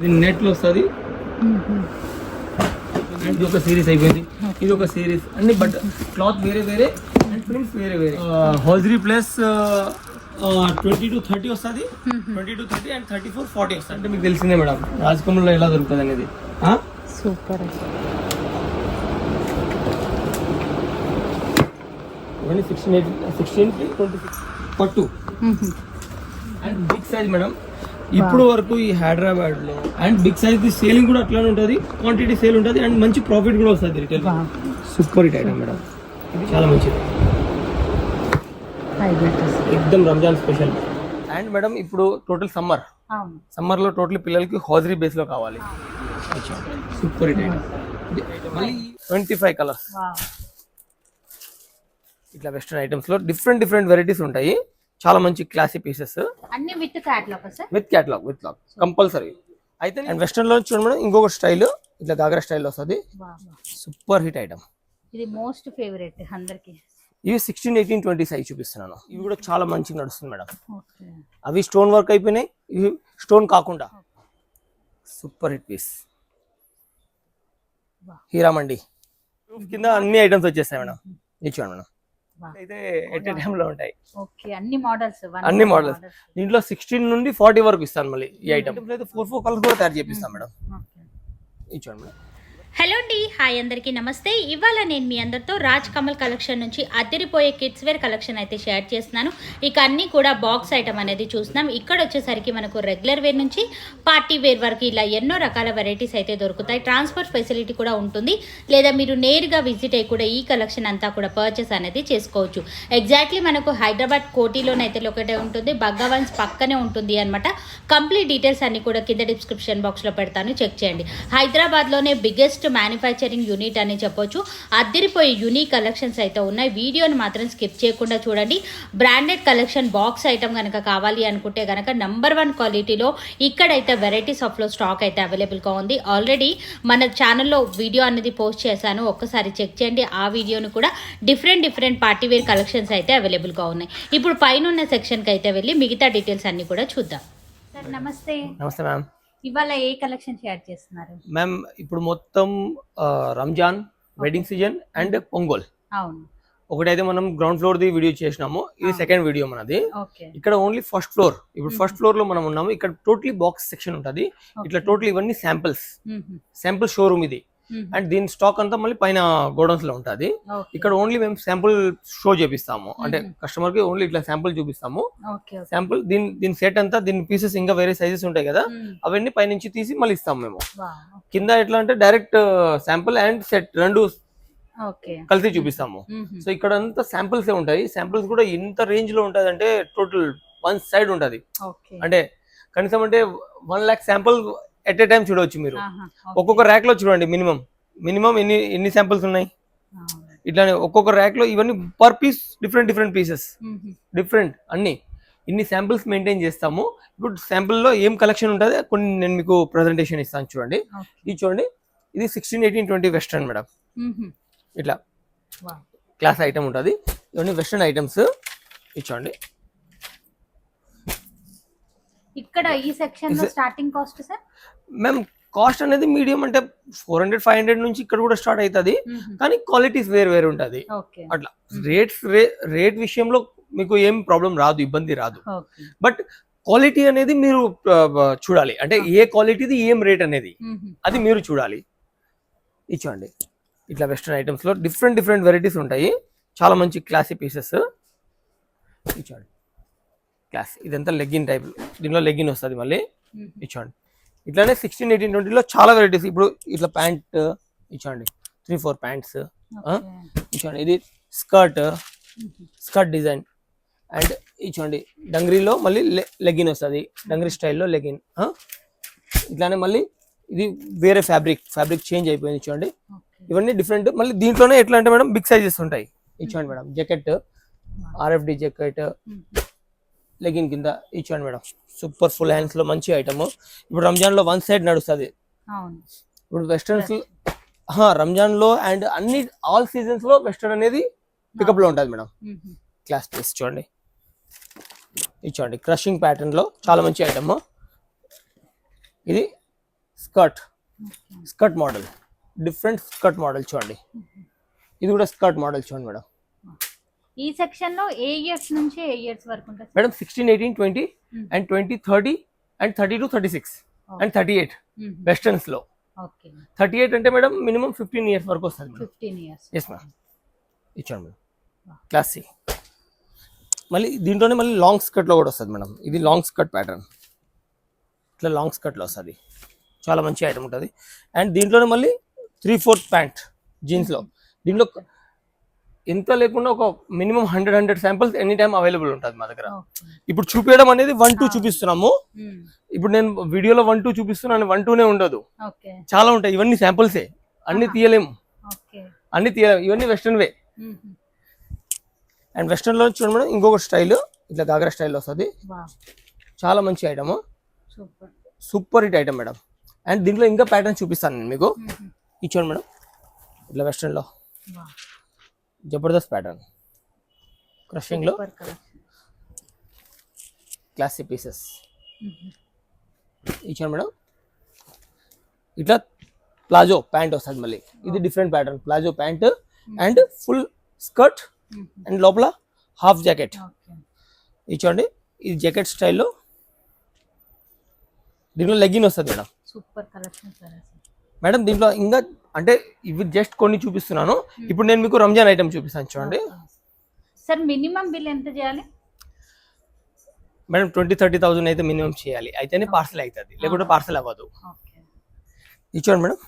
ఇది నెట్లో వస్తుంది. ఇది ఒక సిరీస్ అయిపోయింది. ఇది ఒక సిరీస్ అన్ని బట్ క్లాత్ వేరే వేరే అండ్ ప్రింట్స్ వేరే వేరే. Hosiery plus twenty to thirty వస్తుంది. Twenty to thirty and thirty four forty వస్తుంది. అంటే మీకు తెలిసిందే మేడం రాజకమల్లో ఎలా దొరుకుతుంది అనేది? Super. Sixteen eight sixteen twenty six పట్టు. And big size madam. ఇప్పుడు వరకు ఈ హైదరాబాద్లో and big size the selling కూడా అట్లానే ఉంటుంది క్వాంటిటీ సేల్ ఉంటుంది అండ్ మంచి ప్రాఫిట్ కూడా వస్తుంది retail super hit item madam. ఇది చాలా మంచిది. ఎక్దమ్ రంజాన్ స్పెషల్ అండ్ మేడం ఇప్పుడు టోటల్ సమ్మర్ అవును. సమ్మర్లో టోటల్ పిల్లలకి హోజరీ బేస్లో కావాలి. Super hit item. మళ్ళీ ట్వంటీ ఫైవ్ కలర్స్ వావ్. ఇట్లా వెస్టర్న్ ఐటమ్స్లో డిఫరెంట్ డిఫరెంట్ వెరైటీస్ ఉంటాయి. చాలా మంచి క్లాసీ పీసెస్. అన్ని with catalogue sir? With catalogue with log compulsory. అయితే అండ్ వెస్టర్న్లో చూడండి మేడం ఇంకొక స్టైల్ ఇట్లా గాగ్రా స్టైల్ వస్తుంది. Super hit item. ఇది మోస్ట్ ఫేవరెట్ అందరికి. ఇవి సిక్స్టీన్ ఎయిటీన్ ట్వంటీ సైజ్ చూపిస్తున్నాను. ఇవి కూడా చాలా మంచిగా నడుస్తుంది మేడం. అవి స్టోన్ వర్క్ అయిపోయినాయి ఇవి స్టోన్ కాకుండా. Super hit piece. హీరామండి. కింద అన్ని ఐటమ్స్ వచ్చేస్తాయి మేడం. చూడండి మేడం. అయితే ఎట్ ఏ లో ఉంటాయి. ఓకే అన్ని మోడల్స్ అన్ని మోడల్స్. దీంట్లో సిక్స్టీన్ నుండి ఫార్టీ వరకు ఇస్తాను మళ్ళీ ఈ ఐటమ్. అయితే ఫోర్ ఫోర్ కలర్స్ కూడా తయారు చేపిస్తాను మేడం. ఇది చూడండి మేడం. హలో అండి. హాయ్ అందరికీ నమస్తే. ఇవాళ నేను మీ అందరితో రాజ్ కమల్ కలెక్షన్ నుంచి అదిరిపోయే కిడ్స్ వేర్ కలెక్షన్ అయితే షేర్ చేస్తున్నాను. ఇక అన్నీ కూడా బాక్స్ ఐటమ్ అనేది చూస్తున్నాం. ఇక్కడ వచ్చేసరికి మనకు రెగ్యులర్ వేర్ నుంచి పార్టీ వేర్ వరకు ఇలా ఎన్నో రకాల వెరైటీస్ అయితే దొరుకుతాయి. ట్రాన్స్పోర్ట్ ఫెసిలిటీ కూడా ఉంటుంది. లేదా మీరు నేరుగా విజిట్ అయ్యి కూడా ఈ కలెక్షన్ అంతా కూడా పర్చేస్ అనేది చేసుకోవచ్చు. ఎగ్జాక్ట్లీ మనకు హైదరాబాద్ కోటిలోనైతే ఒకటే ఉంటుంది. భగవాన్స్ పక్కనే ఉంటుంది అనమాట కంప్లీట్ డీటెయిల్స్ అన్ని కూడా కింద డిస్క్రిప్షన్ బాక్స్లో పెడతాను. చెక్ చేయండి. హైదరాబాద్లోనే బిగ్గెస్ట్ మ్యానుఫ్యాక్చరింగ్ యూనిట్ అని చెప్పొచ్చు. అద్దరిపోయే యూనిక్ కలెక్షన్స్ అయితే ఉన్నాయి. వీడియోని మాత్రం స్కిప్ చేయకుండా చూడండి. బ్రాండెడ్ కలెక్షన్ బాక్స్ ఐటమ్ కనుక కావాలి అనుకుంటే కనుక నంబర్ వన్ క్వాలిటీలో ఇక్కడైతే వెరైటీస్ ఆఫ్లో స్టాక్ అయితే అవైలబుల్గా ఉంది. ఆల్రెడీ మన ఛానల్లో వీడియో అనేది పోస్ట్ చేశాను. ఒక్కసారి చెక్ చేయండి. ఆ వీడియోని కూడా different different party wear collections అయితే అవైలబుల్గా ఉన్నాయి. ఇప్పుడు పైన ఉన్న సెక్షన్కి అయితే వెళ్ళి మిగతా డీటెయిల్స్ అన్ని కూడా చూద్దాం. సార్ నమస్తే. నమస్తే మ్యామ్ ఇవాళ ఏ కలెక్షన్ షేర్ చేస్తున్నారు? మ్యామ్ ఇప్పుడు మొత్తం Ramzan wedding season and Pongal. అవును. ఒకటైతే మనం గ్రౌండ్ ఫ్లోర్ ది వీడియో చేసినాము. ఇది. సెకండ్ వీడియో మనది. ఇక్కడ ఓన్లీ ఫస్ట్ ఫ్లోర్ ఇప్పుడు ఫస్ట్ ఫ్లోర్లో మనం ఉన్నాము. ఇక్కడ టోటలీ బాక్స్ సెక్షన్ ఉంటది. ఇట్లా టోటల్ ఇవన్నీ శాంపిల్స్ శాంపుల్ షోరూమ్ ఇది. అండ్ దీని స్టాక్ అంతా మళ్ళీ పైన గోడౌన్స్లో ఉంటది. ఇక్కడ ఓన్లీ మేము శాంపుల్ షో చేపిస్తాము. అంటే. కస్టమర్కి ఓన్లీ ఇట్లా శాంపుల్ చూపిస్తాము. శాంపుల్ దీని దీని సెట్ అంతా దీని పీసెస్ ఇంకా వేరే సైజెస్ ఉంటాయి కదా. అవన్నీ పైనుంచి తీసి మళ్ళీ ఇస్తాము మేము. కింద ఎట్లా అంటే డైరెక్ట్ శాంపుల్ అండ్ సెట్ రెండు కలిసి చూపిస్తాము. సో ఇక్కడ అంతా శాంపిల్స్ ఉంటాయి. శాంపిల్స్ కూడా ఎంత రేంజ్లో ఉంటది అంటే టోటల్ వన్ సైడ్ ఉంటది. అంటే కనీసం అంటే one lakh sample at a time చూడవచ్చు మీరు. ఒక్కొక్క ర్యాక్లో చూడండి మినిమం. మినిమం ఎన్ని ఎన్ని శాంపిల్స్ ఉన్నాయి? ఇట్లానే ఒక్కొక్క ర్యాక్లో ఇవన్నీ per piece different different pieces different అన్ని. ఇన్ని శాంపిల్స్ మెయింటైన్ చేస్తాము. ఇప్పుడు sample లో ఏం కలెక్షన్ ఉంటుంది? కొన్ని నేను మీకు ప్రజెంటేషన్ ఇస్తాను చూడండి. ఇది చూడండి. ఇది sixteen eighteen twenty western madam ఇట్లా. క్లాస్ ఐటమ్ ఉంటుంది. ఇవన్నీ వెస్టర్న్ ఐటమ్స్ ఇది చూడండి. ఇక్కడ ఈ సెక్షన్లో starting cost sir ma'am cost అనేది మీడియం అంటే ఫోర్ హండ్రెడ్ ఫైవ్ హండ్రెడ్ నుంచి ఇక్కడ కూడా స్టార్ట్ అవుతుంది కానీ క్వాలిటీస్ వేరు వేరు ఉంటుంది. అట్లా. రేట్స్ రేట్ విషయంలో మీకు ఏం ప్రాబ్లం రాదు ఇబ్బంది రాదు. బట్ క్వాలిటీ అనేది మీరు చూడాలి. అంటే ఏ క్వాలిటీది ఏం రేట్ అనేది అది మీరు చూడాలి. ఇచ్చోండి ఇట్లా వెస్టర్న్ ఐటమ్స్లో డిఫరెంట్ డిఫరెంట్ వెరైటీస్ ఉంటాయి. చాలా మంచి క్లాసీ పీసెస్. ఇచ్చోండి క్లాస్. ఇదంతా లెగ్గిన్ టైప్. దీనిలో లెగ్గిన్ వస్తుంది మళ్ళీ. ఇచ్చోండి ఇట్లానే సిక్స్టీన్ ఎయిటీన్ ట్వంటీలో చాలా వెరైటీస్ ఇప్పుడు ఇట్లా ప్యాంట్ ఇచ్చోండి. త్రీ ఫోర్ ప్యాంట్స్ ఇచ్చోండి. ఇది స్కర్ట్ స్కర్ట్ డిజైన్ అండ్ ఇచ్చోండి. డంగ్రీలో మళ్ళీ లెగ్గిన్ వస్తుంది. డంగ్రీ స్టైల్లో లెగ్గిన్ ఇట్లానే మళ్ళీ ఇది వేరే ఫ్యాబ్రిక్ ఫ్యాబ్రిక్ చేంజ్ అయిపోయింది చూడండి. ఇవన్నీ డిఫరెంట్ మళ్ళీ దీంట్లోనే ఎట్లా అంటే మేడం బిగ్ సైజెస్ ఉంటాయి. ఇచ్చోండి madam. Jacket RFD jacket legging కింద ఇచ్చోండి మేడం. సూపర్ ఫుల్ హ్యాండ్స్లో మంచి ఐటమ్. ఇప్పుడు రంజాన్లో వన్ సైడ్ నడుస్తుంది. ఇప్పుడు వెస్టర్న్స్ రంజాన్లో అండ్ అన్ని ఆల్ సీజన్స్లో వెస్టర్న్ అనేది పికప్లో ఉంటుంది మేడం. క్లాస్ పీస్ చూడండి. ఇది చూడండి క్రషింగ్ ప్యాటర్న్లో చాలా మంచి ఐటమ్. ఇది skirt. Skirt model. Different skirt model చూడండి. ఇది కూడా స్కర్ట్ మోడల్ చూడండి మేడం. ఈ సెక్షన్లో ఏ ఇయర్స్ నుంచి ఏ ఇయర్స్ వరకు ఉంటుంది? Madam sixteen eighteen twenty. And twenty thirty and thirty to thirty six and thirty eight వెస్టర్న్స్లో okay thirty eight అంటే మేడం మినిమం ఫిఫ్టీన్ ఇయర్స్ వరకు వస్తుంది ఫిఫ్టీన్ ఇయర్స్ ఎస్ మ్యామ్ ఇచ్చాను మేడం. క్లాస్ సి మళ్ళీ దీంట్లోనే మళ్ళీ లాంగ్ స్కర్ట్లో కూడా వస్తుంది మేడం. ఇది లాంగ్ స్కర్ట్ ప్యాటర్న్ ఇట్లా లాంగ్ స్కర్ట్లో వస్తుంది. చాలా మంచి ఐటమ్ ఉంటుంది. అండ్ దీంట్లోనే మళ్ళీ త్రీ ఫోర్త్ ప్యాంట్ జీన్స్లో దీంట్లో ఎంత లేకుండా ఒక minimum hundred hundred samples any time available ఉంటుంది మా దగ్గర. ఇప్పుడు చూపించడం అనేది వన్ టూ చూపిస్తున్నాము. ఇప్పుడు నేను వీడియోలో వన్ టూ చూపిస్తున్నాను వన్ టూనే ఉండదు. చాలా ఉంటాయి ఇవన్నీ శాంపిల్సే. అన్ని తీయలేము. అన్ని తీయలేము. ఇవన్నీ వెస్ట్రన్ వే. అండ్ వెస్ట్రన్లో చూడండి మేడం ఇంకొక స్టైల్ ఇట్లా గాగ్రా స్టైల్ వస్తుంది. చాలా మంచి item. Super. Super hit item madam. And దీంట్లో ఇంకా ప్యాటర్న్ చూపిస్తాను నేను మీకు. చూడండి మేడం ఇట్లా వెస్ట్రన్లో వా. జబర్దస్త్ ప్యాటర్న్ క్రషింగ్లో సూపర్ కలెక్షన్ క్లాసీ పీసెస్ చూడండి మేడం. ఇట్లా ప్లాజో ప్యాంట్ వస్తుంది మళ్ళీ. ఇది different pattern palazzo pant and full skirt and లోపల హాఫ్ జాకెట్ ఓకే ఇది జాకెట్ స్టైల్లో దీంట్లో లెగ్గిన్ వస్తుంది మేడం. సూపర్ కలెక్షన్ మేడం దీంట్లో ఇంకా అంటే ఇవి జస్ట్ కొన్ని చూపిస్తున్నాను. ఇప్పుడు నేను మీకు రంజాన్ ఐటమ్ చూపిస్తాను చూడండి. సార్ మినిమం బిల్ ఎంత చేయాలి? మేడం ట్వంటీ థర్టీ థౌసండ్ అయితే మినిమం చేయాలి. అయితేనే పార్సల్ అవుతుంది లేకుంటే పార్సల్ అవ్వదు. ఓకే. ఇది చూడండి మేడం.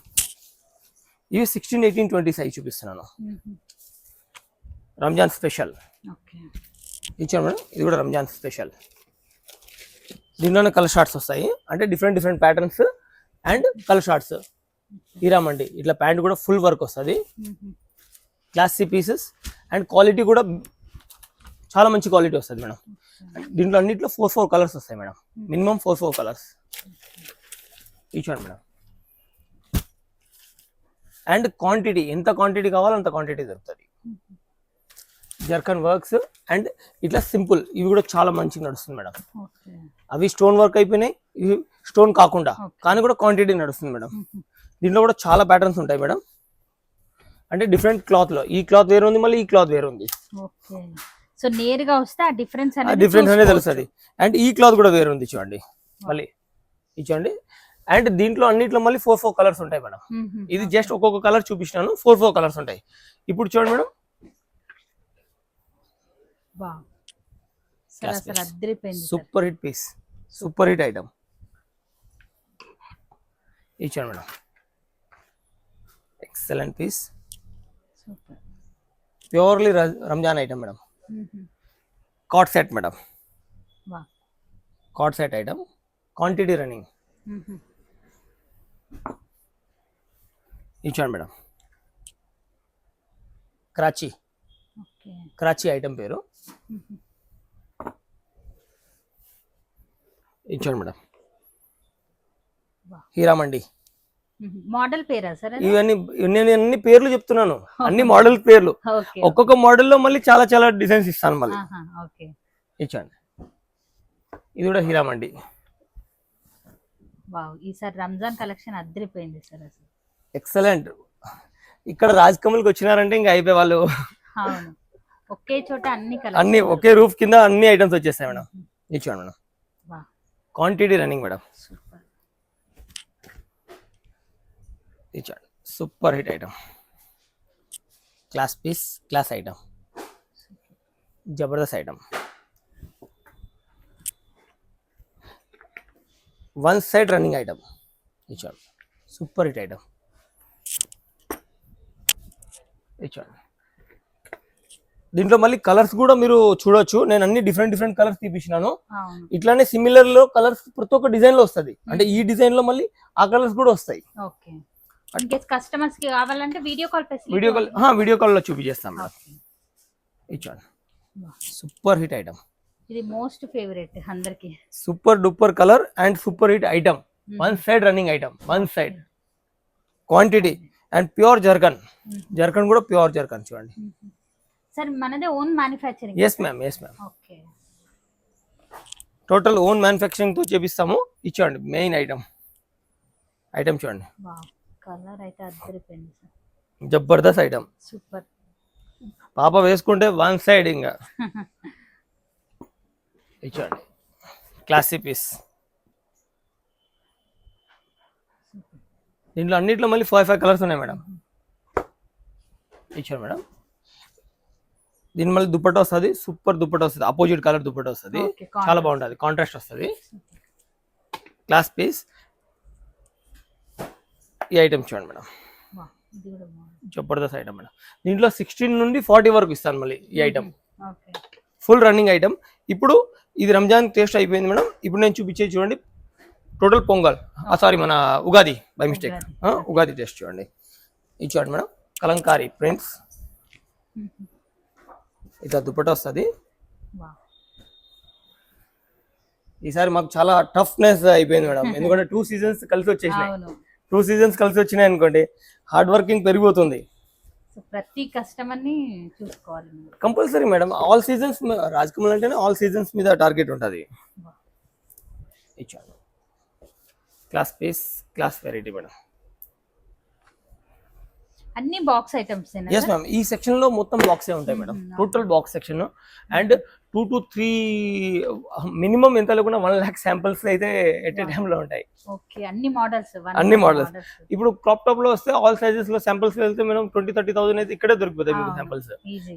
ఇవి సిక్స్టీన్ ఎయిటీన్ ట్వంటీ సైజ్ చూపిస్తున్నాను. రంజాన్ స్పెషల్. ఓకే. ఇది చూడండి మేడం. ఇది కూడా రంజాన్ స్పెషల్. దీంట్లోనే కలర్ షార్ట్స్ వస్తాయి. అంటే different different patterns and colour shorts. Heeramandi. ఇట్లా ప్యాంట్ కూడా ఫుల్ వర్క్ వస్తుంది. క్లాసీ పీసెస్ అండ్ క్వాలిటీ కూడా చాలా మంచి క్వాలిటీ వస్తుంది మేడం. దీంట్లో అన్నిట్లో ఫోర్ ఫోర్ కలర్స్ వస్తాయి madam. Minimum four four colours ఇచ్చాను మేడం. అండ్ క్వాంటిటీ ఎంత క్వాంటిటీ కావాలో అంత క్వాంటిటీ దొరుకుతుంది. జర్కన్ వర్క్స్ అండ్ ఇట్లా సింపుల్ ఇవి కూడా చాలా మంచిగా నడుస్తుంది మేడం. అవి స్టోన్ వర్క్ అయిపోయినాయి. ఇవి స్టోన్ కాకుండా. కానీ కూడా క్వాంటిటీ నడుస్తుంది మేడం. దీంట్లో కూడా చాలా ప్యాటర్న్స్ ఉంటాయి మేడం. అంటే డిఫరెంట్ క్లాత్లో. ఈ క్లాత్ వేరు ఉంది మళ్ళీ ఈ క్లాత్ వేరు ఉంది. సో నేరుగా వస్తే ఆ డిఫరెన్స్ అనేది డిఫరెన్స్ అనేది. తెలుస్తుంది. అండ్ ఈ క్లాత్ కూడా వేరు ఉంది చూడండి. మళ్ళీ ఇది చూడండి. అండ్ దీంట్లో అన్నిట్లో మళ్ళీ ఫోర్ ఫోర్ కలర్స్ ఉంటాయి మేడం. ఇది జస్ట్ ఒక్కొక్క కలర్ చూపించినాను ఫోర్ ఫోర్ కలర్స్ ఉంటాయి. ఇప్పుడు చూడండి madam. Super hit piece super hit item ఇచ్చాను madam. Excellent piece purely Ramzan item madam. Cot set madam cot set item quantity running. ఇచ్చాను madam Karachi Karachi item పేరు. ఇచ్చాను మేడం. హీరామండి. మోడల్ పేరా సార్? ఇవన్నీ నేను అన్ని పేర్లు చెప్తున్నాను. అన్ని మోడల్ పేర్లు. ఒక్కొక్క మోడల్లో మళ్ళీ చాలా చాలా డిజైన్స్ ఇస్తాను మళ్ళీ. ఇచ్చాను ఇది కూడా హీరామండి ఈసారి రంజాన్ కలెక్షన్ అద్దరిపోయింది సార్ ఎక్సలెంట్. ఇక్కడ రాజ్ కమల్కి వచ్చినారంటే ఇంకా అయిపోయి వాళ్ళు. ఒకే చోట అన్ని అన్ని ఒకే రూఫ్ కింద అన్ని ఐటమ్స్ వచ్చేస్తాయి మేడం. ఇచ్చాను madam. Quantity running madam. Super ఇచ్చాడు. Super hit item. Class piece class item. Jabardasth item. One side running item ఇచ్చాడు. Super hit item. ఇచ్చాడు. దీంట్లో మళ్ళీ కలర్స్ కూడా మీరు చూడొచ్చు. నేను అన్ని డిఫరెంట్ డిఫరెంట్ కలర్స్ తీపించినాను ఇట్లానే సిమిలర్లో కలర్స్ ప్రతి ఒక్క డిజైన్లో వస్తుంది. అంటే ఈ డిజైన్లో మళ్ళీ ఆ కలర్స్ కూడా వస్తాయి. కస్టమర్స్కి కావాలంటే video call facility video call video కాల్లో చూపించేస్తాం మేడం ఇచ్చాను సూపర్ హిట్ ఐటమ్. ఇది మోస్ట్ ఫేవరెట్ అందరికి. Super duper colour and super hit item. One side running item. One side. Quantity and pure zircon. Zircon కూడా ప్యూర్ జర్కన్ చూడండి. Sir మనదే own manufacturing. Yes ma'am yes ma'am okay. Total own మ్యానుఫ్యాక్చరింగ్తో చేపిస్తాము ఇచ్చేయండి main item item చూడండి. Colour అయితే అద్దరిపోయింది sir. Jabardasth item. Super. పాప వేసుకుంటే వన్ సైడ్ ఇంకా. చూడండి. క్లాసీ పీస్ దీంట్లో అన్నిట్లో మళ్ళీ ఫైవ్ ఫైవ్ కలర్స్ ఉన్నాయి మేడం. ఇచ్చారు మేడం. దీని మళ్ళీ దుప్పట వస్తుంది. సూపర్ దుప్పట వస్తుంది. అపోజిట్ కలర్ దుప్పట వస్తుంది. చాలా బాగుంటుంది. కాంట్రాస్ట్ వస్తుంది. క్లాస్ పీస్ ఈ ఐటమ్ చూడండి మేడం. జబర్దస్త్ ఐటమ్ మేడం. దీంట్లో సిక్స్టీన్ నుండి ఫార్టీ వరకు ఇస్తాను మళ్ళీ ఈ ఐటమ్ ఫుల్ రన్నింగ్ ఐటమ్ ఇప్పుడు ఇది రంజాన్ టేస్ట్ అయిపోయింది మేడం. ఇప్పుడు నేను చూపించేది చూడండి. టోటల్ పొంగల్. సారీ మన Ugadi by mistake Ugadi. Taste చూడండి. ఇది చూడండి మేడం. కలంకారీ ప్రింట్స్ ఇట్లా దుప్పట వస్తుంది. ఈసారి మాకు చాలా టఫ్నెస్ అయిపోయింది మేడం. ఎందుకంటే టూ సీజన్స్ కలిసి వచ్చేసినాయి. టూ సీజన్స్ కలిసి వచ్చినాయి అనుకోండి హార్డ్ వర్కింగ్ పెరిగిపోతుంది. ప్రతి కస్టమర్ని చూసుకోవాలి compulsory madam all seasons Raj Kamal అంటేనే ఆల్ సీజన్స్ మీద టార్గెట్ ఉంటుంది. ఇచ్చాను class piece class variety madam అన్ని బాక్స్ ఐటమ్స్ ఎస్ మ్యామ్ ఈ సెక్షన్లో మొత్తం బాక్సే ఉంటాయి madam. Total box section and two to three minimum ఎంత లేకుండా వన్ ల్యాక్ శాంపిల్స్ అయితే ఎట్ ఏ టైమ్లో ఉంటాయి. ఓకే అన్ని మోడల్స్ అన్ని models. ఇప్పుడు క్రాప్ టాప్లో వస్తే ఆల్ సైజెస్లో శాంపిల్స్ వెళ్తే మనం ట్వంటీ థర్టీ థౌసండ్ అయితే ఇక్కడే దొరికిపోతాయి మీకు. శాంపిల్స్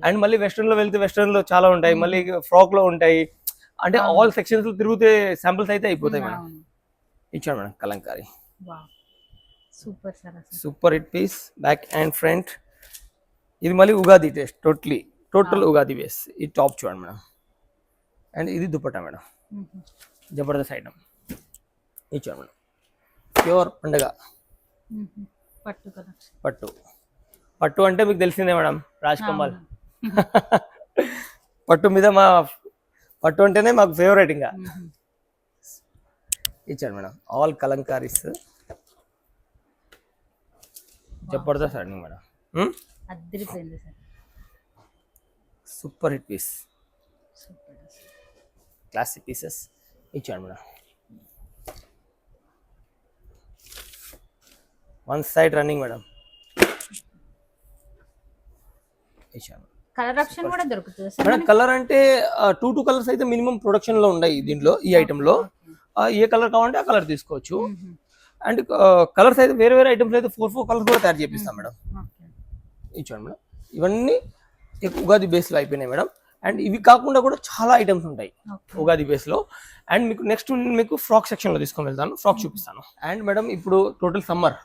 అండ్ మళ్ళీ వెస్టర్న్లో వెళ్తే వెస్టర్న్లో చాలా ఉంటాయి. మళ్ళీ ఫ్రాక్లో ఉంటాయి. అంటే ఆల్ సెక్షన్స్లో తిరిగితే శాంపిల్స్ అయితే అయిపోతాయి మేడం. ఇచ్చాడు madam Kalamkari. Super sir super hit piece back and front. ఇది మళ్ళీ Ugadi taste totally total Ugadi base ఈ టాప్ చూడండి మేడం. అండ్ ఇది దుపట్టా మేడం. జబర్దస్త్ ఐటమ్. ఇది చూడండి మేడం. ప్యూర్ పండుగ. పట్టు పట్టు. పట్టు అంటే మీకు తెలిసిందే మేడం రాజ్ కమల్ పట్టు మీద మా పట్టు అంటేనే మాకు ఫేవరెట్ ఇంకా. ఇచ్చాడు మేడం. ఆల్ కలంకారీస్. జబర్దస్త్ అండి మేడం? అద్దరిపోయింది sir. Super hit piece super classic pieces ఇచ్చాడు madam one side running madam ఇచ్చాను. కలర్ ఆప్షన్ కూడా దొరుకుతుంది సార్ మేడం కలర్ అంటే టూ టూ కలర్స్ అయితే మినిమం ప్రొడక్షన్లో ఉన్నాయి దీంట్లో ఈ ఐటమ్లో. ఏ కలర్ కావాలంటే ఆ కలర్ తీసుకోవచ్చు. అండ్ కలర్స్ అయితే వేరే వేరే ఐటమ్స్ అయితే ఫోర్ ఫోర్ కలర్స్ కూడా తయారు చేపిస్తాం మేడం. ఓకే ఇచ్చాను మేడం. ఇవన్నీ ఉగాది బేస్లో అయిపోయినాయి మేడం. అండ్ ఇవి కాకుండా కూడా చాలా ఐటమ్స్ ఉంటాయి ఉగాది బేస్లో అండ్ మీకు నెక్స్ట్ మీకు ఫ్రాక్ సెక్షన్లో తీసుకొని వెళ్తాను. ఫ్రాక్ చూపిస్తాను. అండ్ మేడం ఇప్పుడు టోటల్ సమ్మర్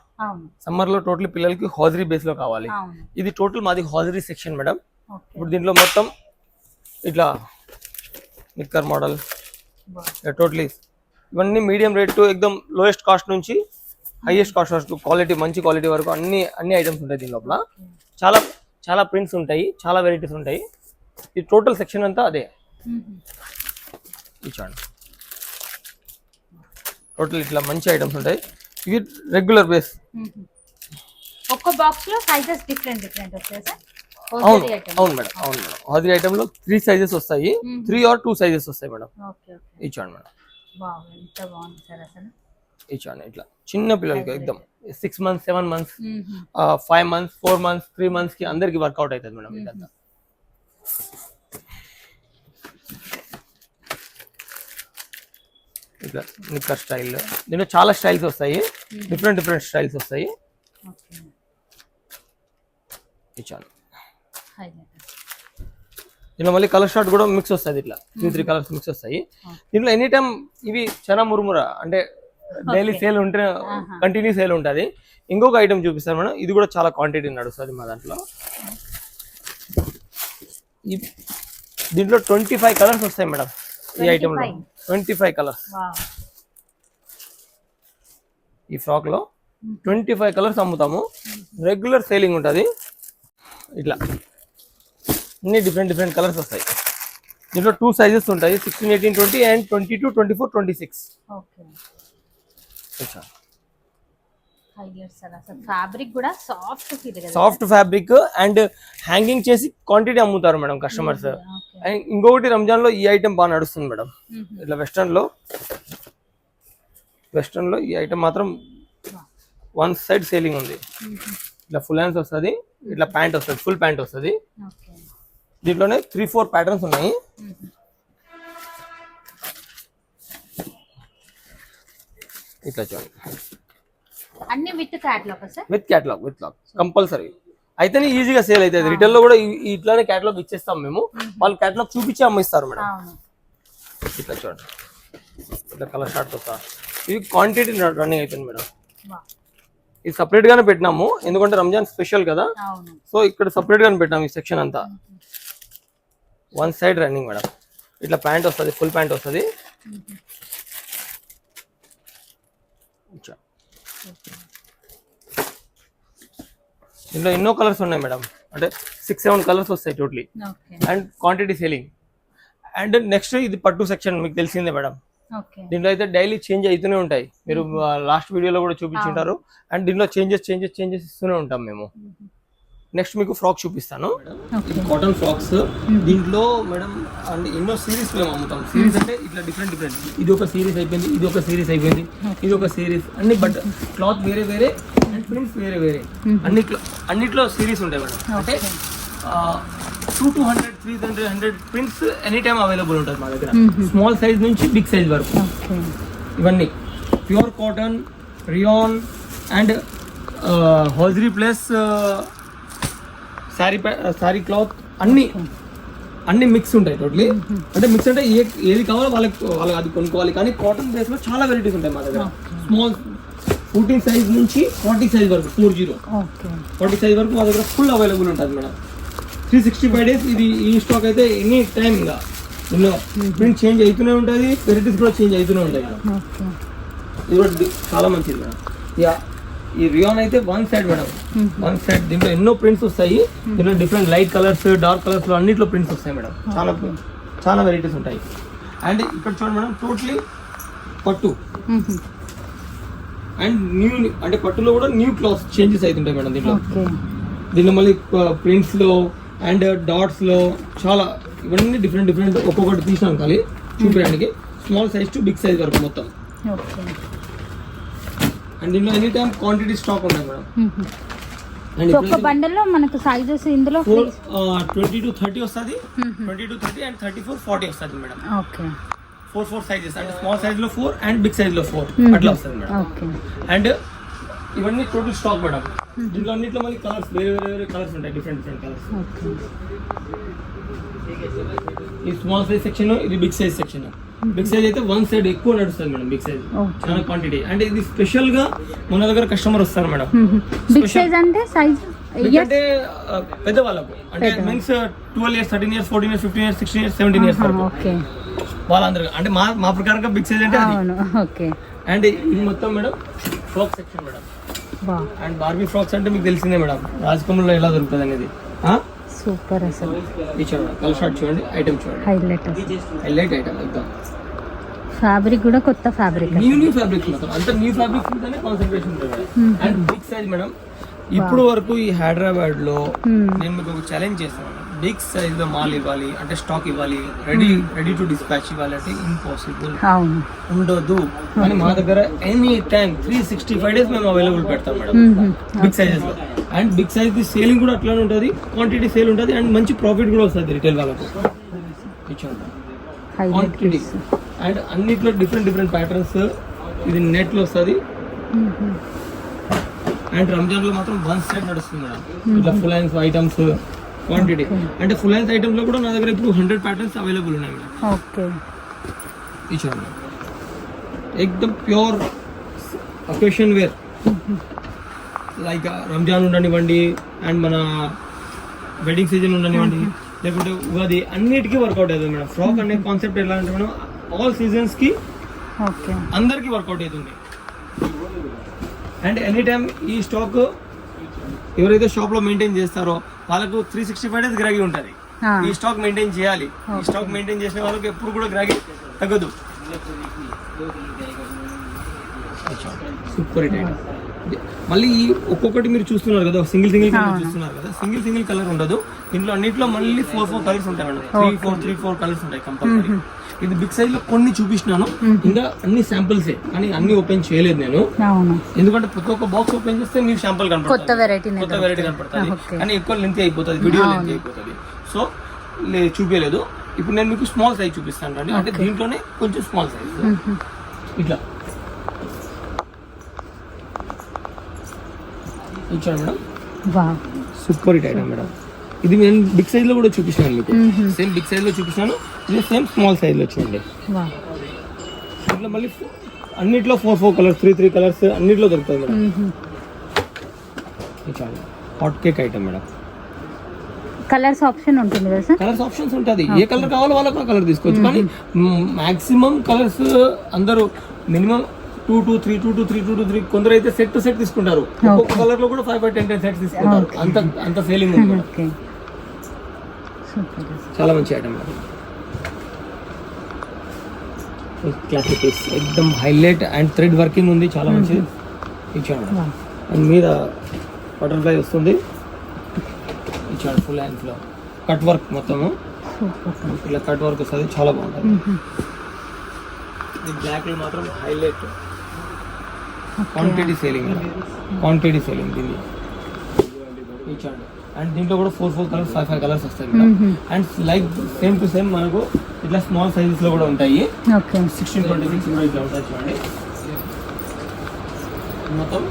సమ్మర్లో టోటల్ పిల్లలకి హాజరీ బేస్లో కావాలి. ఇది టోటల్ మాది హాజరీ సెక్షన్ మేడం. ఇప్పుడు దీంట్లో మొత్తం ఇట్లా నిక్కర్ మోడల్ టోటలీ ఇవన్నీ మీడియం రేట్ టు ఎక్దమ్ లోయెస్ట్ కాస్ట్ నుంచి హైయెస్ట్ కాస్ట్ వరకు క్వాలిటీ మంచి క్వాలిటీ వరకు అన్ని అన్ని ఐటమ్స్ ఉంటాయి దీని లోపల. చాలా చాలా ప్రింట్స్ ఉంటాయి చాలా వెరైటీస్ ఉంటాయి. ఈ టోటల్ సెక్షన్ అంతా అదే. ఇచ్చాను. టోటల్ ఇట్లా మంచి ఐటమ్స్ ఉంటాయి. ఇవి రెగ్యులర్ బేస్. ఒక్క బాక్స్లో సైజెస్ డిఫరెంట్ డిఫరెంట్ వస్తాయి సార్? అవును అవును మేడం అవును మేడం. హాజరీ ఐటమ్లో త్రీ సైజెస్ వస్తాయి. త్రీ ఆర్ టూ సైజెస్ వస్తాయి మేడం. ఇచ్చాను మేడం. వావ్ ఎంత బాగుంది సార్ అసలు. ఇచ్చాను ఇట్లా చిన్న పిల్లలకి ఎక్దమ్ six months seven months. Five months four months three మంత్స్కి అందరికి వర్కౌట్ అవుతుంది మేడం ఇదంతా. ఇట్లా నిక్కర్ స్టైల్. దీంట్లో చాలా స్టైల్స్ వస్తాయి. డిఫరెంట్ డిఫరెంట్ స్టైల్స్ వస్తాయి. ఇచ్చాను హైలైట్. దీంట్లో మళ్ళీ కలర్ షార్ట్ కూడా మిక్స్ వస్తుంది ఇట్లా. త్రీ త్రీ కలర్స్ మిక్స్ వస్తాయి. దీంట్లో ఎనీ టైం ఇవి చనా మురుముర అంటే డైలీ సేల్ ఉంటే కంటిన్యూ సేల్ ఉంటుంది. ఇంకొక ఐటమ్ చూపిస్తాను మేడం. ఇది కూడా చాలా క్వాంటిటీ నడుస్తుంది మా దాంట్లో. దీంట్లో ట్వంటీ ఫైవ్ కలర్స్ వస్తాయి మేడం. ఈ ఐటెంలో ట్వంటీ ఫైవ్ కలర్స్ ఈ ఫ్రాక్లో ట్వంటీ ఫైవ్ కలర్స్ అమ్ముతాము. రెగ్యులర్ సేలింగ్ ఉంటుంది. ఇట్లా. అన్ని డిఫరెంట్ డిఫరెంట్ కలర్స్ వస్తాయి. దీంట్లో టూ సైజెస్ ఉంటాయి sixteen eighteen twenty and twenty two twenty four twenty six fabric కూడా సాఫ్ట్ ఫ్యాబ్రిక్ అండ్ హ్యాంగింగ్ చేసి క్వాంటిటీ అమ్ముతారు మేడం కస్టమర్స్ అండ్ ఇంకొకటి రంజాన్లో ఈ ఐటమ్ బాగా నడుస్తుంది మేడం. ఇట్లా వెస్టర్న్లో వెస్టర్న్లో ఈ ఐటమ్ మాత్రం వన్ సైడ్ సేలింగ్ ఉంది. ఇట్లా ఫుల్ హ్యాండ్స్ వస్తుంది ఇట్లా ప్యాంట్ వస్తుంది ఫుల్ ప్యాంట్ వస్తుంది. దీంట్లోనే త్రీ ఫోర్ ప్యాటర్న్స్ ఉన్నాయి. ఇట్లా చూడండి. అన్ని with catalogue sir? With catalogue with log compulsory అయితేనే ఈజీగా సేల్ అవుతుంది. రిటైల్లో కూడా ఇట్లానే క్యాటలాగ్ ఇచ్చేస్తాం మేము. వాళ్ళు క్యాటలాగ్ చూపించి అమ్మిస్తారు మేడం. ఇట్లా చూడండి. ఇట్లా కలర్ షార్ట్ వస్తా ఇది క్వాంటిటీ రన్నింగ్ అవుతుంది మేడం. ఇది సపరేట్ గానే పెట్టినాము. ఎందుకంటే రంజాన్ స్పెషల్ కదా. సో ఇక్కడ సపరేట్ గానే పెట్టాము ఈ సెక్షన్ అంతా. వన్ సైడ్ రన్నింగ్ మేడం ఇట్లా ప్యాంట్ వస్తుంది ఫుల్ ప్యాంట్ వస్తుంది. ఇందులో ఎన్నో కలర్స్ ఉన్నాయి మేడం అంటే సిక్స్ సెవెన్ కలర్స్ వస్తాయి totally and quantity selling and next ఇది పట్టు సెక్షన్ మీకు తెలిసిందే మేడం దీంట్లో అయితే డైలీ చేంజ్ అవుతూనే ఉంటాయి. మీరు లాస్ట్ వీడియోలో కూడా చూపించుంటారు. అండ్ దీంట్లో చేంజెస్ చేంజెస్ చేంజెస్ ఇస్తూనే ఉంటాం మేము. నెక్స్ట్ మీకు ఫ్రాక్ చూపిస్తాను. ఇది కాటన్ ఫ్రాక్స్. దీంట్లో మేడం అండ్ ఎన్నో సిరీస్ మేము అమ్ముతాం. సిరీస్ అంటే ఇట్లా డిఫరెంట్ డిఫరెంట్ ఇది ఒక సిరీస్ అయిపోయింది ఇది ఒక సిరీస్ అయిపోయింది ఇది ఒక సిరీస్ అన్ని బట్ క్లాత్ వేరే వేరే అండ్ ప్రింట్స్ వేరే వేరే. అన్నిట్లో అన్నిట్లో సిరీస్ ఉంటాయి మేడం. అంటే two two hundred three hundred hundred prints any time available ఉంటుంది మా దగ్గర. స్మాల్ సైజ్ నుంచి బిగ్ సైజ్ వరకు. ఇవన్నీ. Pure cotton rayon and hosiery plus sari sari cloth అన్ని అన్ని మిక్స్ ఉంటాయి టోటలీ అంటే మిక్స్ అంటే ఏ ఏది కావాలో వాళ్ళకి వాళ్ళకి అది కొనుక్కోవాలి. కానీ కాటన్ బేస్లో చాలా వెరైటీస్ ఉంటాయి మా దగ్గర. స్మాల్ ఫోర్టీన్ సైజ్ నుంచి ఫార్టీ సైజ్ వరకు ఫోర్ జీరో ఫార్టీ సైజ్ వరకు మా దగ్గర ఫుల్ అవైలబుల్ ఉంటుంది madam. Three sixty five days ఇది ఈ స్టాక్ అయితే ఎనీ టైం ఇంకా. ఇందులో ప్రింట్ చేంజ్ అవుతూనే ఉంటుంది వెరైటీస్ కూడా చేంజ్ అవుతూనే ఉంటాయి ఇది కూడా చాలా మంచిది మేడం. యా ఈ రియాన్ అయితే one side madam one side దీంట్లో ఎన్నో ప్రింట్స్ వస్తాయి. దీంట్లో డిఫరెంట్ లైట్ కలర్స్ డార్క్ కలర్స్లో అన్నిట్లో ప్రింట్స్ వస్తాయి మేడం చాలా చాలా వెరైటీస్ ఉంటాయి. అండ్ ఇక్కడ చూడండి మేడం టోటలీ పట్టు. అండ్ న్యూ అంటే పట్టులో కూడా న్యూ క్లాత్స్ చేంజెస్ అవుతుంటాయి మేడం దీంట్లో. దీంట్లో మళ్ళీ ప్రింట్స్లో అండ్ డాట్స్లో చాలా ఇవన్నీ డిఫరెంట్ డిఫరెంట్ ఒక్కొక్కటి తీసాం ఖాళీ చూపించడానికి. Small size to big size వరకు మొత్తం. అండ్ దీంట్లో ఎనీ టైం క్వాంటిటీ స్టాక్ ఉన్నాయి మేడం. సో ఒక బండల్లో మనకు సైజెస్ ఇందులో ఫోర్ ట్వంటీ టు థర్టీ వస్తుంది. Twenty to thirty and thirty four forty వస్తుంది madam. Okay. Four four sizes అంటే స్మాల్ సైజ్లో ఫోర్ అండ్ బిగ్ సైజ్లో ఫోర్ అట్లా వస్తుంది మేడం. అండ్ ఇవన్నీ టోటల్ స్టాక్ మేడం. దీంట్లో అన్నిట్లో మళ్ళీ కలర్స్ వేరే వేరే వేరే కలర్స్ ఉంటాయి. డిఫరెంట్ డిఫరెంట్ కలర్స్ ఈ స్మాల్ సైజ్ సెక్షన్ ఇది big size section big size అయితే వన్ సైడ్ ఎక్కువ నడుస్తుంది మేడం బిగ్ సైజ్. చాలా క్వాంటిటీ అంటే ఇది స్పెషల్గా మన దగ్గర కస్టమర్ వస్తారు మేడం. బిగ్ సైజ్ అంటే సైజ్ ఎందుకంటే ఆ, పెద్దవాళ్ళకు. అంటే means twelve years thirteen years fourteen years fifteen years sixteen years seventeen years వరకు. వాళ్ళందరూ అంటే మా మా ప్రకారంగా బిగ్ సైజ్ అంటే ఓకే అండ్ ఇది మొత్తం madam frock section madam. And Barbie frocks అంటే మీకు తెలిసిందే మేడం. రాజకమల్లో ఎలా దొరుకుతుంది అనేది. సూపర్ అసలు. ఇది చూడండి కలర్ షార్ట్ చూడండి ఐటమ్ చూడండి. హైలైట్ హైలైట్ ఐటమ్ ఎగ్దాం ఫ్యాబ్రిక్ కూడా కొత్త ఫ్యాబ్రిక్ న్యూ న్యూ ఫ్యాబ్రిక్స్ మొత్తం. అంత న్యూ ఫ్యాబ్రిక్స్ మీదనే కాన్సన్ట్రేషన్ ఉంటుంది. అండ్ బిగ్ సైజ్ మేడం ఇప్పుడు వరకు ఈ హైదరాబాద్లో నేను మీకు ఒక ఛాలెంజ్ చేస్తాను. బిగ్ సైజ్లో మాల్ ఇవ్వాలి అంటే స్టాక్ ఇవ్వాలి రెడీ రెడీ టు డిస్పాచ్ ఇవ్వాలి అంటే ఇంపాసిబుల్ ఉండదు. కానీ మా దగ్గర any time three sixty five days మేము అవైలబుల్ పెడతాం madam. Big సైజెస్లో. And big size the selling కూడా అట్లానే ఉంటుంది క్వాంటిటీ సేల్ ఉంటుంది అండ్ మంచి ప్రాఫిట్ కూడా వస్తుంది రిటైల్ వాళ్ళకు. క్వాంటిటీ అండ్ అన్నిట్లో డిఫరెంట్ డిఫరెంట్ ప్యాటర్న్స్ ఇది నెట్లో వస్తుంది. అండ్ రంజాన్లో మాత్రం వన్ సైడ్ నడుస్తుంది మేడం. ఇట్లా ఫుల్ హ్యాండ్స్ ఐటమ్స్ క్వాంటిటీ అంటే ఫుల్ హ్యాండ్స్ ఐటమ్స్లో కూడా నా దగ్గర ఇప్పుడు హండ్రెడ్ ప్యాటర్న్స్ అవైలబుల్ ఉన్నాయి మేడం. ఓకే. ఈ చూడండి. ఎక్దమ్ pure occasion wear like Ramzan ఉండనివ్వండి అండ్ మన వెడ్డింగ్ సీజన్ ఉండనివ్వండి లేకుంటే ఉగాది అన్నిటికీ వర్కౌట్ అవుతుంది మేడం. ఫ్రాక్ అనే కాన్సెప్ట్ ఎలా అంటే మేడం ఆల్ సీజన్స్కి అందరికీ వర్కౌట్ అవుతుంది. అండ్ ఎనీ టైం ఈ స్టాక్ ఎవరైతే షాప్లో మెయింటైన్ చేస్తారో వాళ్ళకు త్రీ సిక్స్టీ ఫైవ్ డేస్ గ్రాగి ఉంటుంది. ఈ స్టాక్ మెయింటైన్ చేయాలి. ఈ స్టాక్ మెయింటైన్ చేసిన వాళ్ళకి ఎప్పుడు కూడా గ్రాగి తగ్గదు. సూపర్ మళ్ళీ ఈ ఒక్కొక్కటి మీరు చూస్తున్నారు కదా సింగిల్ సింగిల్ కలర్ చూస్తున్నారు కదా సింగిల్ సింగిల్ కలర్ ఉండదు. దీంట్లో అన్నిట్లో మళ్ళీ ఫోర్ ఫోర్ కలర్స్ ఉంటాయి madam. Three four three four colours ఉంటాయి కంపల్సరీ ఇది బిగ్ సైజ్లో కొన్ని చూపిస్తున్నాను. ఇంకా అన్ని శాంపిల్సే కానీ అన్ని ఓపెన్ చేయలేదు నేను. ఎందుకంటే ప్రతి ఒక్క బాక్స్ ఓపెన్ చేస్తే మీకు శాంపుల్ కొత్త కనపడుతుంది వెరైటీ కొత్త వెరైటీ కనపడుతుంది కానీ ఎక్కువ లెంత్ అయిపోతుంది వీడియో లెంత్ అయిపోతుంది. సో చూపించలేదు ఇప్పుడు నేను మీకు స్మాల్ సైజ్ చూపిస్తాను అంటే దీంట్లోనే కొంచెం స్మాల్ సైజ్ ఇట్లా. ఇచ్చాను madam. Super hit item madam. ఇది నేను బిగ్ సైజ్లో కూడా చూపిస్తాను మీకు. సేమ్ బిగ్ సైజ్లో చూపిస్తాను ఇది సేమ్ స్మాల్ సైజ్లో చూడండి ఇట్లా మళ్ళీ అన్నిట్లో four four colours three three colours అన్నిట్లో దొరుకుతుంది madam. Hot cake item madam. Colours option ఉంటుంది కదా సార్? కలర్స్ ఆప్షన్స్ ఉంటుంది. ఏ కలర్ కావాలో వాళ్ళకి ఆ కలర్ తీసుకోవచ్చు. కానీ మాక్సిమం కలర్స్ అందరూ minimum two two three two two three two two three కొందరు అయితే సెట్ టు సెట్ తీసుకుంటారు ఒక్కొక్క కలర్లో కూడా five five ten ten sets తీసుకుంటారు. అంత అంత సేలింగ్ ఉంది చాలా మంచి ఐటమ్ క్లాసిక్ పీస్ ఎక్దమ్ హైలైట్ అండ్ థ్రెడ్ వర్కింగ్ ఉంది. చాలా మంచిది ఇచ్చాడు అండ్ మీద బటర్ఫ్లై వస్తుంది. ఇచ్చాడు ఫుల్ హ్యాండ్స్లో కట్ వర్క్ మొత్తము. ఇలా కట్ వర్క్ వస్తుంది. చాలా బాగుంటుంది. ఇది బ్లాక్లో మాత్రం highlight quantity selling quantity selling దీన్ని. అండ్ దీంట్లో కూడా four four colours five five colours వస్తాయి and like same to same మనకు ఇట్లా స్మాల్ సైజెస్లో కూడా ఉంటాయి. ఓకే సిక్స్టీన్ ట్వంటీ సిక్స్ కూడా ఇట్లా ఉంటాయి చూడండి. మొత్తం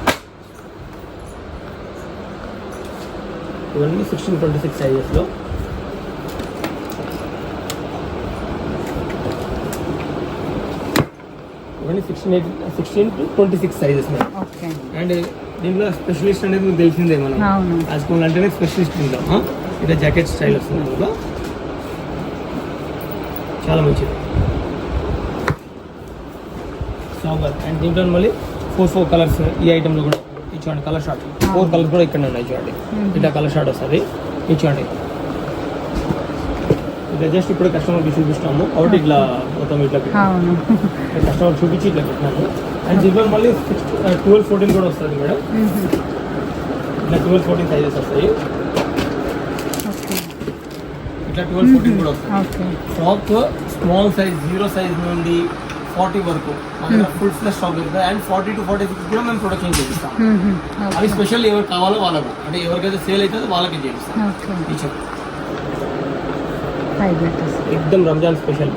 ఇవన్నీ సిక్స్టీన్ ట్వంటీ సిక్స్ సైజెస్ ఇవన్నీ sixteen eight sixteen to twenty six sizes and దీంట్లో స్పెషలిస్ట్ అనేది మీకు తెలిసిందే మనం అవును. రాజకోల్ అంటేనే స్పెషలిస్ట్ ఉంటాం. ఇట్లా జాకెట్ స్టైల్ వస్తుంది అందులో. చాలా మంచిది. సాంబర్ అండ్ దీంట్లో మళ్ళీ ఫోర్ ఫోర్ కలర్స్ ఈ ఐటెంలో కూడా ఇది చూడండి కలర్ షార్ట్ ఫోర్ కలర్స్ కూడా ఇక్కడ ఉన్నాయి చూడండి. ఇట్లా కలర్ షార్ట్ వస్తుంది. ఇది చూడండి. ఇట్లా జస్ట్ ఇప్పుడు కస్టమర్కి చూపిస్తాము. ఒకటి ఇట్లా మొత్తం ఇట్లా. అవును. కస్టమర్ చూపించి ఇట్లా పెట్టినాము అండ్ దీంట్లో మళ్ళీ సిక్స్ ట్వెల్వ్ ఫోర్టీన్ కూడా వస్తుంది మేడం. ఇట్లా ట్వెల్వ్ ఫోర్టీన్ సైజెస్ వస్తాయి. ఇట్లా ట్వెల్వ్ ఫోర్టీన్ కూడా వస్తాయి. Stock small size zero size నుండి ఫార్టీ వరకు. ఫుల్ ఫ్లెష్ స్టాక్ దొరుకుతుంది and forty to forty six కూడా మేము ప్రొడక్షన్ చేపిస్తాం అవి స్పెషల్ ఎవరు కావాలో వాళ్ళకు. అంటే ఎవరికైతే సేల్ అవుతుందో వాళ్ళకి చేపిస్తాం ఓకే. ఎక్దమ్ రంజాన్ స్పెషల్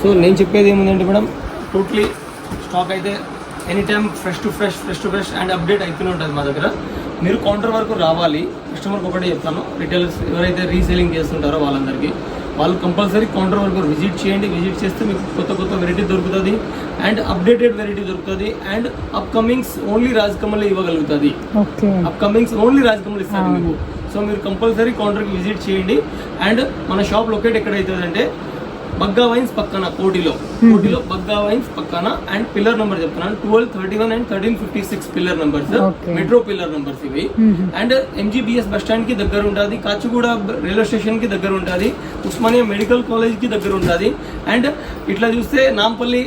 సో నేను చెప్పేది ఏముందంటే మేడం టోటలీ స్టాక్ అయితే any time fresh to fresh fresh to fresh and update అవుతూనే ఉంటుంది మా దగ్గర. మీరు కౌంటర్ వరకు రావాలి. కస్టమర్కి ఒకటే చెప్తాను. రిటైలర్స్ ఎవరైతే రీసేలింగ్ చేస్తుంటారో వాళ్ళందరికీ వాళ్ళు కంపల్సరీ కౌంటర్ వరకు విజిట్ చేయండి. విజిట్ చేస్తే మీకు కొత్త కొత్త వెరైటీ దొరుకుతుంది అండ్ అప్డేటెడ్ వెరైటీ దొరుకుతుంది అండ్ అప్కమింగ్స్ ఓన్లీ రాజకమల్ ఇవ్వగలుగుతుంది. అప్కమింగ్స్ ఓన్లీ రాజకమల్ ఇస్తారు మీకు. సో మీరు కంపల్సరీ కౌంటర్కి విజిట్ చేయండి. అండ్ మన షాప్ లొకేట్ ఎక్కడ అవుతుంది అంటే బగ్గా వైన్స్ పక్కన కోటిలో. కోటిలో బగ్గా వైన్స్ పక్కన. అండ్ పిల్లర్ నెంబర్ చెప్తున్నాను. Twelve thirty one and thirteen fifty six pillar numbers. Metro pillar numbers ఇవి. అండ్ ఎంజీబీఎస్ బస్ స్టాండ్కి దగ్గర ఉంటుంది కాచిగూడ రైల్వే స్టేషన్కి దగ్గర ఉంటుంది ఉస్మానియా మెడికల్ కాలేజ్కి దగ్గర ఉంటుంది అండ్ ఇట్లా చూస్తే నాంపల్లి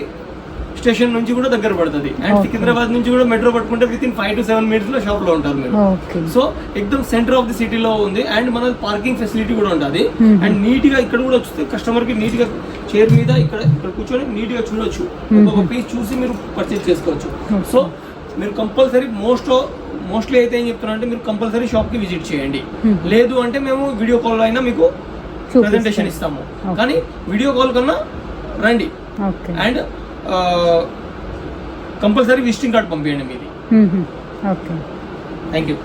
స్టేషన్ నుంచి కూడా దగ్గర పడుతుంది. అండ్ సికింద్రాబాద్ నుంచి కూడా మెట్రో పట్టుకుంటే with in five to seven మినిట్స్లో షాప్లో ఉంటారు మీరు. సో ఎక్దమ్ సెంటర్ ఆఫ్ ది సిటీలో ఉంది. అండ్ మన పార్కింగ్ ఫెసిలిటీ కూడా ఉంటుంది అండ్ నీట్గా ఇక్కడ కూడా వస్తే కస్టమర్కి నీట్గా చైర్ మీద ఇక్కడ ఇక్కడ కూర్చొని నీట్గా చూడొచ్చు ఒక్కొక్క పీస్ చూసి మీరు పర్చేస్ చేసుకోవచ్చు. సో మీరు కంపల్సరీ మోస్ట్ మోస్ట్లీ అయితే ఏం చెప్తున్నా అంటే మీరు కంపల్సరీ షాప్కి విజిట్ చేయండి. లేదు అంటే మేము వీడియో కాల్ అయినా మీకు ప్రెజెంటేషన్ ఇస్తాము. కానీ వీడియో కాల్ కన్నా రండి. అండ్ కంపల్సరీ విజిటింగ్ కార్డ్ పంపించండి మీది. ఓకే. Thank you